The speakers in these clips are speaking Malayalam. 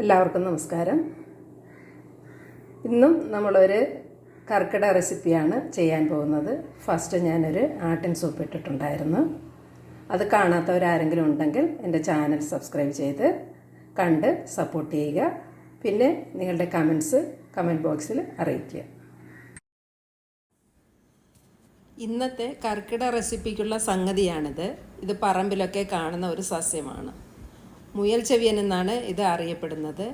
എല്ലാവർക്കും നമസ്കാരം. ഇന്നും നമ്മളൊരു കർക്കിട റെസിപ്പിയാണ് ചെയ്യാൻ പോകുന്നത്. ഫസ്റ്റ് ഞാനൊരു ആട്ടിൻ സൂപ്പ് ഇട്ടിട്ടുണ്ടായിരുന്നു. അത് കാണാത്തവരാരെങ്കിലും ഉണ്ടെങ്കിൽ എന്റെ ചാനൽ സബ്സ്ക്രൈബ് ചെയ്ത് കണ്ട് സപ്പോർട്ട് ചെയ്യുക. പിന്നെ നിങ്ങളുടെ കമൻസ് കമന്റ് ബോക്സിൽ അറിയിക്കുക. ഇന്നത്തെ കർക്കിട റെസിപ്പിക്കുള്ള സംഗതിയാണിത്. ഇത് പറമ്പിലൊക്കെ കാണുന്ന ഒരു സസ്യമാണ്. മുയൽ ചെവിയൻ എന്നാണ് ഇത് അറിയപ്പെടുന്നത്.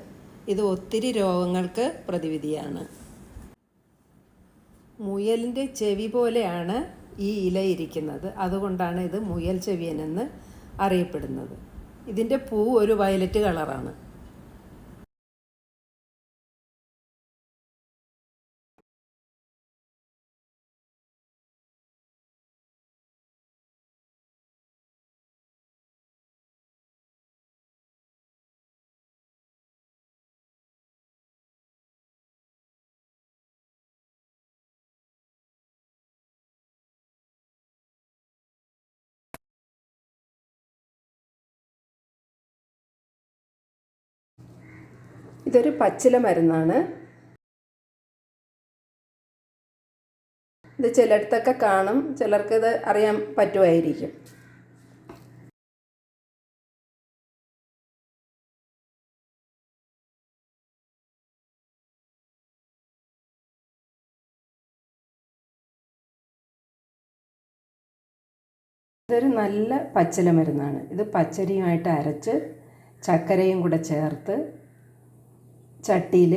ഇത് ഒത്തിരി രോഗങ്ങൾക്ക് പ്രതിവിധിയാണ്. മുയലിന്റെ ചെവി പോലെയാണ് ഈ ഇല ഇരിക്കുന്നത്. അതുകൊണ്ടാണ് ഇത് മുയൽ ചെവിയൻ എന്ന് അറിയപ്പെടുന്നത്. ഇതിന്റെ പൂ ഒരു വയലറ്റ് കളറാണ്. ഇതൊരു പച്ചില മരുന്നാണ്. ഇത് ചിലയിടത്തൊക്കെ കാണും. ചിലർക്ക് ഇത് അറിയാൻ പറ്റുമായിരിക്കും. ഇതൊരു നല്ല പച്ചില മരുന്നാണ്. ഇത് പച്ചരിയുമായിട്ട് അരച്ച് ചക്കരയും കൂടെ ചേർത്ത് ചട്ടിയിൽ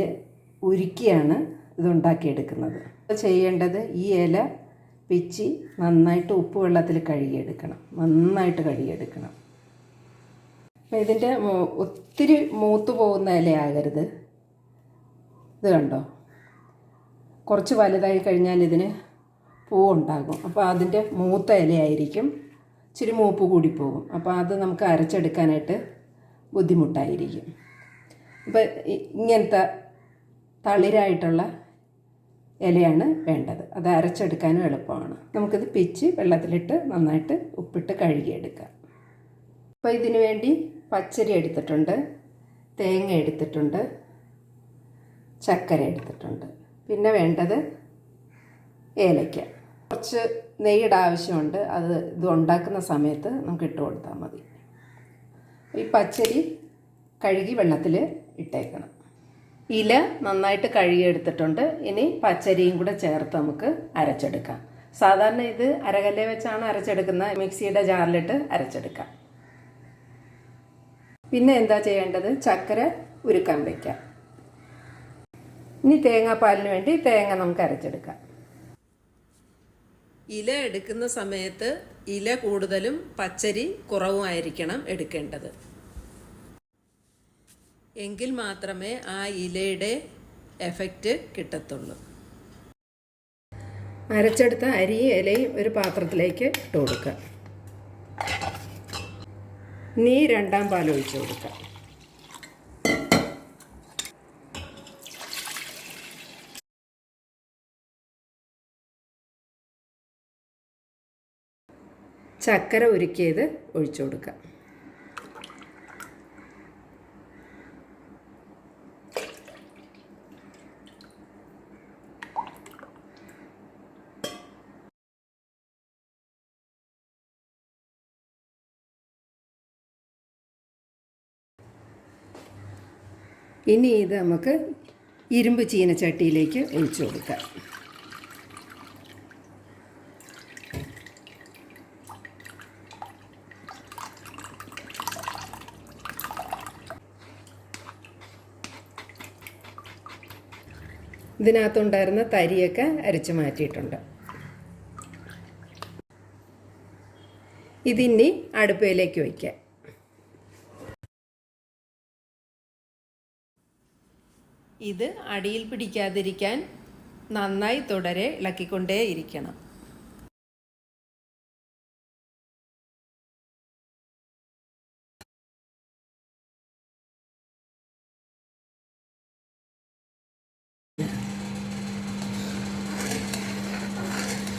ഉരുക്കിയാണ് ഇതുണ്ടാക്കിയെടുക്കുന്നത്. അപ്പോൾ ചെയ്യേണ്ടത് ഈ ഇല പിച്ചി നന്നായിട്ട് ഉപ്പ് വെള്ളത്തിൽ കഴുകിയെടുക്കണം. നന്നായിട്ട് കഴുകിയെടുക്കണം. അപ്പം ഇതിന്റെ ഒത്തിരി മൂത്ത് പോകുന്ന ഇലയാകരുത്. ഇത് കണ്ടോ? കുറച്ച് വലുതായി കഴിഞ്ഞാൽ ഇതിന് പൂവുണ്ടാകും. അപ്പോൾ അതിന്റെ മൂത്ത ഇലയായിരിക്കും. ഇച്ചിരി മൂപ്പ് കൂടി പോകും. അപ്പോൾ അത് നമുക്ക് അരച്ചെടുക്കാനായിട്ട് ബുദ്ധിമുട്ടായിരിക്കും. അപ്പോൾ ഇങ്ങനത്തെ തളിരായിട്ടുള്ള ഇലയാണ് വേണ്ടത്. അത് അരച്ചെടുക്കാനും എളുപ്പമാണ്. നമുക്കിത് പിച്ച് വെള്ളത്തിലിട്ട് നന്നായിട്ട് ഉപ്പിട്ട് കഴുകിയെടുക്കാം. അപ്പോൾ ഇതിന് വേണ്ടി പച്ചരി എടുത്തിട്ടുണ്ട് തേങ്ങ എടുത്തിട്ടുണ്ട് ചക്കര എടുത്തിട്ടുണ്ട്. പിന്നെ വേണ്ടത് ഏലയ്ക്ക. കുറച്ച് നെയ്യുടെ ആവശ്യമുണ്ട്. അത് ഇത് ഉണ്ടാക്കുന്ന സമയത്ത് നമുക്ക് ഇട്ട് കൊടുത്താൽ മതി. ഈ പച്ചരി കഴുകി വെള്ളത്തിൽ ഇട്ടേക്കണം. ഇല നന്നായിട്ട് കഴുകിയെടുത്തിട്ടുണ്ട്. ഇനി പച്ചരിയും കൂടെ ചേർത്ത് നമുക്ക് അരച്ചെടുക്കാം. സാധാരണ ഇത് അരകല്ലെ വെച്ചാണ് അരച്ചെടുക്കുന്നത്. മിക്സിയുടെ ജാറിലിട്ട് അരച്ചെടുക്കാം. പിന്നെ എന്താ ചെയ്യേണ്ടത്? ചക്കര ഉരുക്കാൻ വയ്ക്കാം ഇനി തേങ്ങാപ്പാലിന് വേണ്ടി തേങ്ങ നമുക്ക് അരച്ചെടുക്കാം. ഇല എടുക്കുന്ന സമയത്ത് ഇല കൂടുതലും പച്ചരി കുറവുമായിരിക്കണം എടുക്കേണ്ടത്. എങ്കിൽ മാത്രമേ ആ ഇലയുടെ എഫക്റ്റ് കിട്ടത്തുള്ളൂ. അരച്ചെടുത്ത അരി ഇലയും ഒരു പാത്രത്തിലേക്ക് ഇട്ട് കൊടുക്കുക. നീ രണ്ടാം പാൽ ഒഴിച്ച് കൊടുക്കുക. ചക്കര ഉരുക്കിയത് ഒഴിച്ചു കൊടുക്കുക. ഇനി ഇത് നമുക്ക് ഇരുമ്പ് ചീനച്ചട്ടിയിലേക്ക് ഒഴിച്ചു കൊടുക്കാം. ഇതിനകത്തുണ്ടായിരുന്ന തരിയൊക്കെ അരിച്ചു മാറ്റിയിട്ടുണ്ട്. ഇതിനി അടുപ്പയിലേക്ക് വയ്ക്കാം ഇത് അടിയിൽ പിടിക്കാതിരിക്കാൻ നന്നായി തുടരെ ഇളക്കിക്കൊണ്ടേ ഇരിക്കണം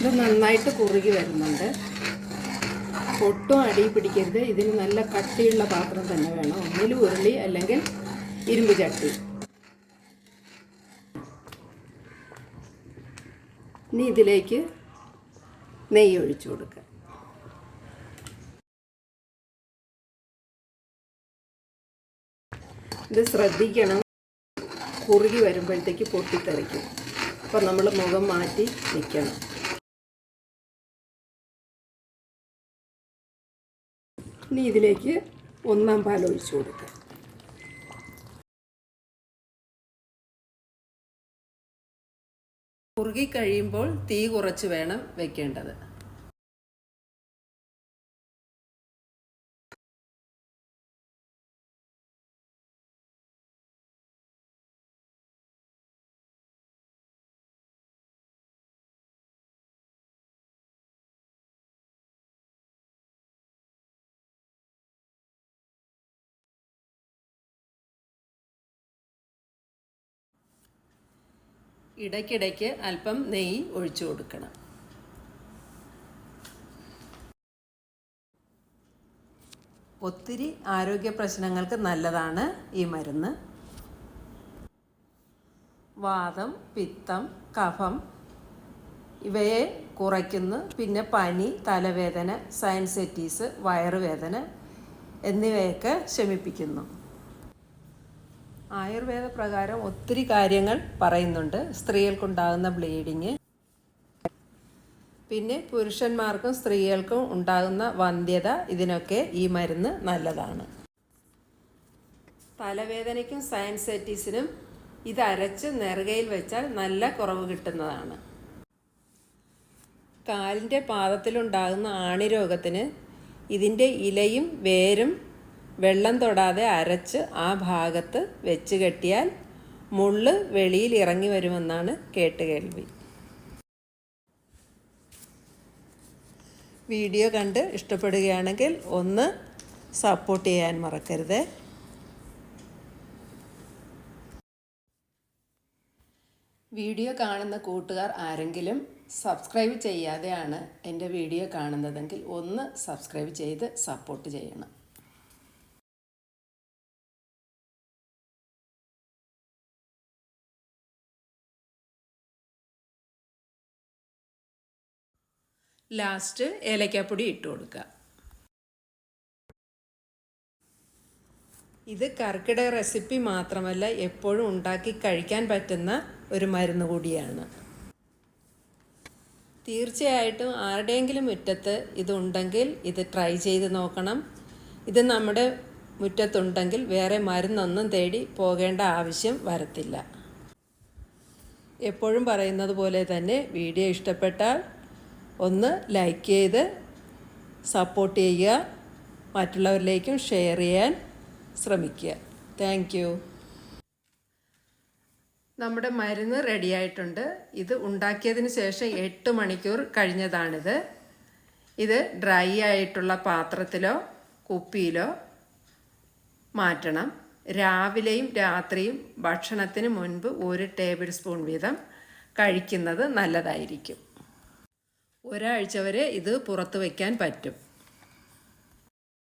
ഇത് നന്നായിട്ട് കുറുകി വരുന്നുണ്ട്. ഒട്ടും അടി പിടിക്കരുത്. ഇതിന് നല്ല കട്ടിയുള്ള പാത്രം തന്നെ വേണം. ഒന്നിൽ ഉരുളി അല്ലെങ്കിൽ ഇരുമ്പ് ചട്ടി. ഇനി ഇതിലേക്ക് നെയ്യ് ഒഴിച്ചു കൊടുക്കുക. ഇത് ശ്രദ്ധിക്കണം. കുറുകി വരുമ്പോഴത്തേക്ക് പൊട്ടിത്തെറിക്കും. അപ്പം നമ്മൾ മുഖം മാറ്റി നിൽക്കണം. ഇനി ഇതിലേക്ക് ഒന്നാം പാൽ ഒഴിച്ചു കൊടുക്കുക. കുറുകി കഴിയുമ്പോൾ തീ കുറച്ച് വേണം വെക്കേണ്ടത്. ഇടയ്ക്കിടയ്ക്ക് അല്പം നെയ്യ് ഒഴിച്ചു കൊടുക്കണം. ഒത്തിരി ആരോഗ്യ പ്രശ്നങ്ങൾക്ക് നല്ലതാണ് ഈ മരുന്ന്. വാദം പിത്തം കഫം ഇവയെ കുറയ്ക്കുന്നു. പിന്നെ പനി തലവേദന സൈൻസെറ്റീസ് വയറുവേദന എന്നിവയൊക്കെ ശമിപ്പിക്കുന്നു. ആയുർവേദ പ്രകാരം ഒത്തിരി കാര്യങ്ങൾ പറയുന്നുണ്ട്. സ്ത്രീകൾക്കുണ്ടാകുന്ന ബ്ലീഡിങ് പിന്നെ പുരുഷന്മാർക്കും സ്ത്രീകൾക്കും ഉണ്ടാകുന്ന വന്ധ്യത ഇതിനൊക്കെ ഈ മരുന്ന് നല്ലതാണ്. തലവേദനയ്ക്കും സയൻസൈറ്റീസിനും ഇത് അരച്ച് നെറുകയിൽ വെച്ചാൽ നല്ല കുറവ് കിട്ടുന്നതാണ്. കാലിന്റെ പാദത്തിലുണ്ടാകുന്ന ആണിരോഗത്തിന് ഇതിന്റെ ഇലയും വേരും വെള്ളം തൊടാതെ അരച്ച് ആ ഭാഗത്ത് വെച്ച് കെട്ടിയാൽ മുള്ള് വെളിയിൽ ഇറങ്ങി വരുമെന്നാണ് കേട്ട് കേൾവി. വീഡിയോ കണ്ട് ഇഷ്ടപ്പെടുകയാണെങ്കിൽ ഒന്ന് സപ്പോർട്ട് ചെയ്യാൻ മറക്കരുത്. വീഡിയോ കാണുന്ന കൂട്ടുകാർ ആരെങ്കിലും സബ്സ്ക്രൈബ് ചെയ്യാതെയാണ് എന്റെ വീഡിയോ കാണുന്നതെങ്കിൽ ഒന്ന് സബ്സ്ക്രൈബ് ചെയ്ത് സപ്പോർട്ട് ചെയ്യണം. ലാസ്റ്റ് ഏലക്കാപ്പൊടി ഇട്ട് കൊടുക്കുക. ഇത് കർക്കിടക റെസിപ്പി മാത്രമല്ല എപ്പോഴും ഉണ്ടാക്കി കഴിക്കാൻ പറ്റുന്ന ഒരു മരുന്ന് കൂടിയാണ്. തീർച്ചയായിട്ടും ആരുടെയെങ്കിലും മുറ്റത്ത് ഇതുണ്ടെങ്കിൽ ഇത് ട്രൈ ചെയ്ത് നോക്കണം. ഇത് നമ്മുടെ മുറ്റത്തുണ്ടെങ്കിൽ വേറെ മരുന്നൊന്നും തേടി പോകേണ്ട ആവശ്യം വരത്തില്ല. എപ്പോഴും പറയുന്നത് പോലെ തന്നെ വീഡിയോ ഇഷ്ടപ്പെട്ടാൽ ഒന്ന് ലൈക്ക് ചെയ്ത് സപ്പോർട്ട് ചെയ്യുക. മറ്റുള്ളവരിലേക്കും ഷെയർ ചെയ്യാൻ ശ്രമിക്കുക. താങ്ക് യു നമ്മുടെ മരുന്ന് റെഡിയായിട്ടുണ്ട് ഇത് ഉണ്ടാക്കിയതിന് ശേഷം എട്ട് മണിക്കൂർ കഴിഞ്ഞതാണിത്. ഇത് ഡ്രൈ ആയിട്ടുള്ള പാത്രത്തിലോ കുപ്പിയിലോ മാറ്റണം. രാവിലെയും രാത്രിയും ഭക്ഷണത്തിന് മുൻപ് ഒരു ടേബിൾ സ്പൂൺ വീതം കഴിക്കുന്നത് നല്ലതായിരിക്കും. ഒരാഴ്ച വരെ ഇത് പുറത്ത് വയ്ക്കാൻ പറ്റും.